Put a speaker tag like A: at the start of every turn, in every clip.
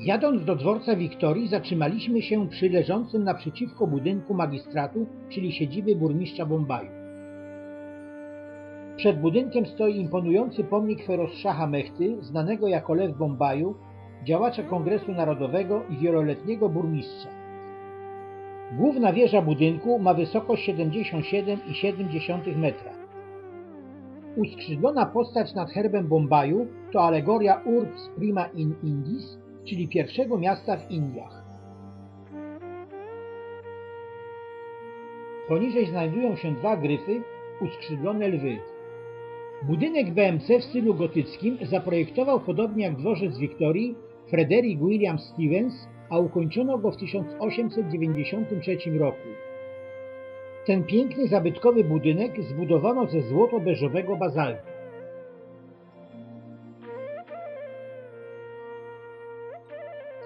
A: Jadąc do dworca Wiktorii zatrzymaliśmy się przy leżącym naprzeciwko budynku magistratu, czyli siedziby burmistrza Bombaju. Przed budynkiem stoi imponujący pomnik Feroz Szaha Mechty, znanego jako Lew Bombaju, działacza Kongresu Narodowego i wieloletniego burmistrza. Główna wieża budynku ma wysokość 77,7 metra. Uskrzydlona postać nad herbem Bombaju to alegoria Urbs Prima in Indis, czyli pierwszego miasta w Indiach. Poniżej znajdują się dwa gryfy, uskrzydlone lwy. Budynek BMC w stylu gotyckim zaprojektował podobnie jak dworzec Wiktorii Frederick William Stevens, a ukończono go w 1893 roku. Ten piękny, zabytkowy budynek zbudowano ze złoto-beżowego bazaltu.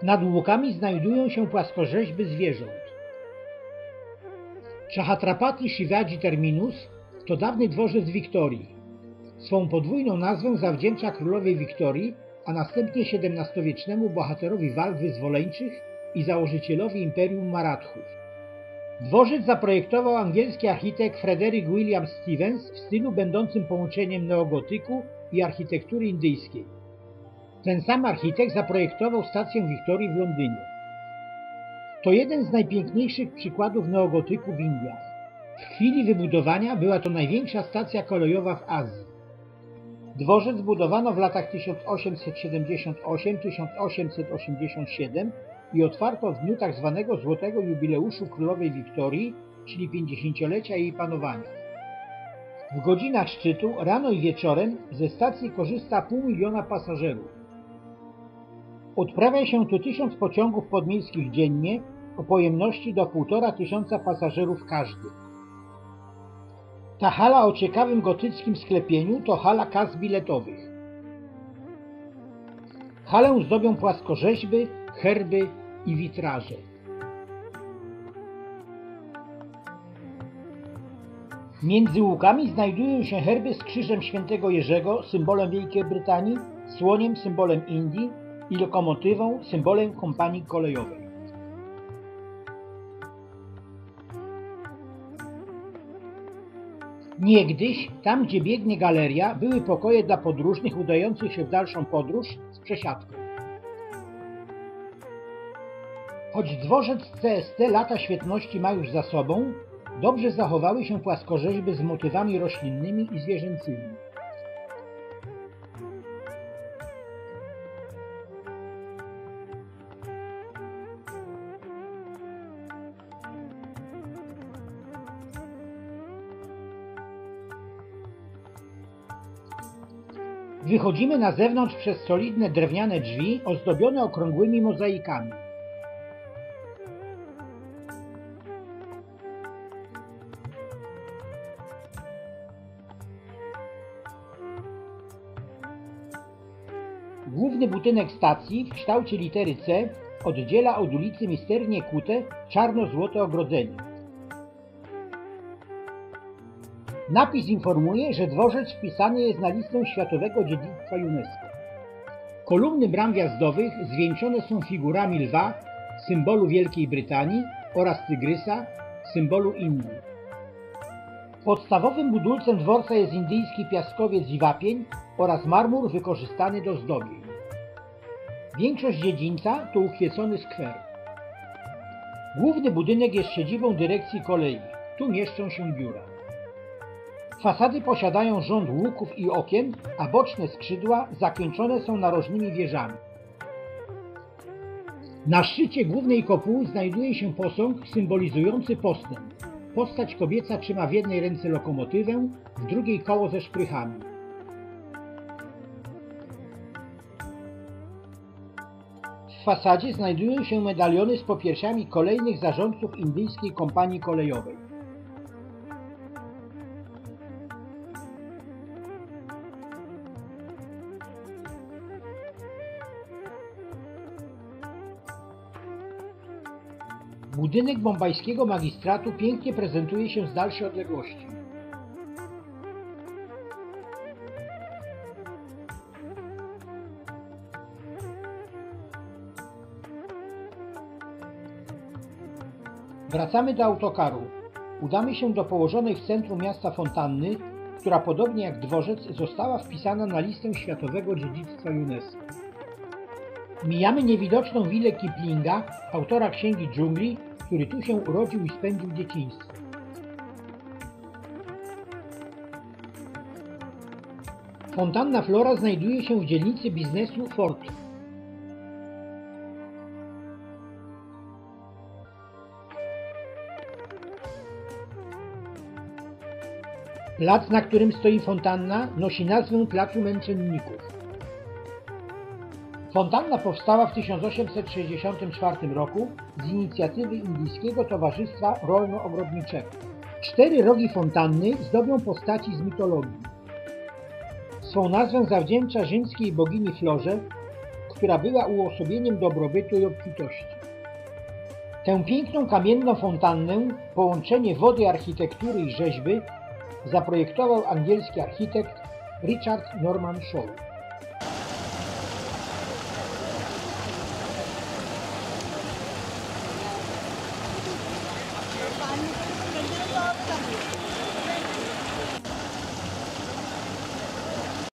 A: Nad łukami znajdują się płaskorzeźby zwierząt. Chahatrapati Shivaji Terminus to dawny dworzec Wiktorii. Swą podwójną nazwę zawdzięcza królowej Wiktorii, a następnie XVII-wiecznemu bohaterowi walk wyzwoleńczych i założycielowi Imperium Marathów. Dworzec zaprojektował angielski architekt Frederick William Stevens w stylu będącym połączeniem neogotyku i architektury indyjskiej. Ten sam architekt zaprojektował stację Wiktorii w Londynie. To jeden z najpiękniejszych przykładów neogotyku w Indiach. W chwili wybudowania była to największa stacja kolejowa w Azji. Dworzec zbudowano w latach 1878-1887 i otwarto w dniu tzw. Tak złotego jubileuszu królowej Wiktorii, czyli 50-lecia jej panowania. W godzinach szczytu, rano i wieczorem, ze stacji korzysta pół miliona pasażerów. Odprawia się tu tysiąc pociągów podmiejskich dziennie o pojemności do półtora tysiąca pasażerów każdy. Ta hala o ciekawym gotyckim sklepieniu to hala kas biletowych. Halę zdobią płaskorzeźby, herby i witraże. Między łukami znajdują się herby z krzyżem świętego Jerzego, symbolem Wielkiej Brytanii, słoniem, symbolem Indii i lokomotywą, symbolem kompanii kolejowej. Niegdyś, tam gdzie biegnie galeria, były pokoje dla podróżnych udających się w dalszą podróż z przesiadką. Choć dworzec CST lata świetności ma już za sobą, dobrze zachowały się płaskorzeźby z motywami roślinnymi i zwierzęcymi. Wychodzimy na zewnątrz przez solidne drewniane drzwi ozdobione okrągłymi mozaikami. Główny budynek stacji w kształcie litery C oddziela od ulicy misternie kute czarno-złote ogrodzenie. Napis informuje, że dworzec wpisany jest na listę Światowego Dziedzictwa UNESCO. Kolumny bram wjazdowych zwieńczone są figurami lwa, symbolu Wielkiej Brytanii oraz tygrysa, symbolu Indii. Podstawowym budulcem dworca jest indyjski piaskowiec i wapień oraz marmur wykorzystany do zdobień. Większość dziedzińca to uchwiecony skwer. Główny budynek jest siedzibą dyrekcji kolei. Tu mieszczą się biura. Fasady posiadają rząd łuków i okien, a boczne skrzydła zakończone są narożnymi wieżami. Na szczycie głównej kopuły znajduje się posąg symbolizujący postęp. Postać kobieca trzyma w jednej ręce lokomotywę, w drugiej koło ze szprychami. W fasadzie znajdują się medaliony z popiersiami kolejnych zarządców indyjskiej kompanii kolejowej. Budynek bombajskiego magistratu pięknie prezentuje się z dalszej odległości. Wracamy do autokaru. Udamy się do położonej w centrum miasta fontanny, która podobnie jak dworzec została wpisana na listę światowego dziedzictwa UNESCO. Mijamy niewidoczną willę Kiplinga, autora Księgi Dżungli, który tu się urodził i spędził dzieciństwo. Fontanna Flora znajduje się w dzielnicy biznesu Fort. Plac, na którym stoi fontanna, nosi nazwę Placu Męczenników. Fontanna powstała w 1864 roku z inicjatywy Indyjskiego Towarzystwa Rolno-Ogrodniczego. Cztery rogi fontanny zdobią postaci z mitologii. Swą nazwę zawdzięcza rzymskiej bogini Florze, która była uosobieniem dobrobytu i obfitości. Tę piękną kamienną fontannę, połączenie wody, architektury i rzeźby, zaprojektował angielski architekt Richard Norman Shaw.
B: Gracias.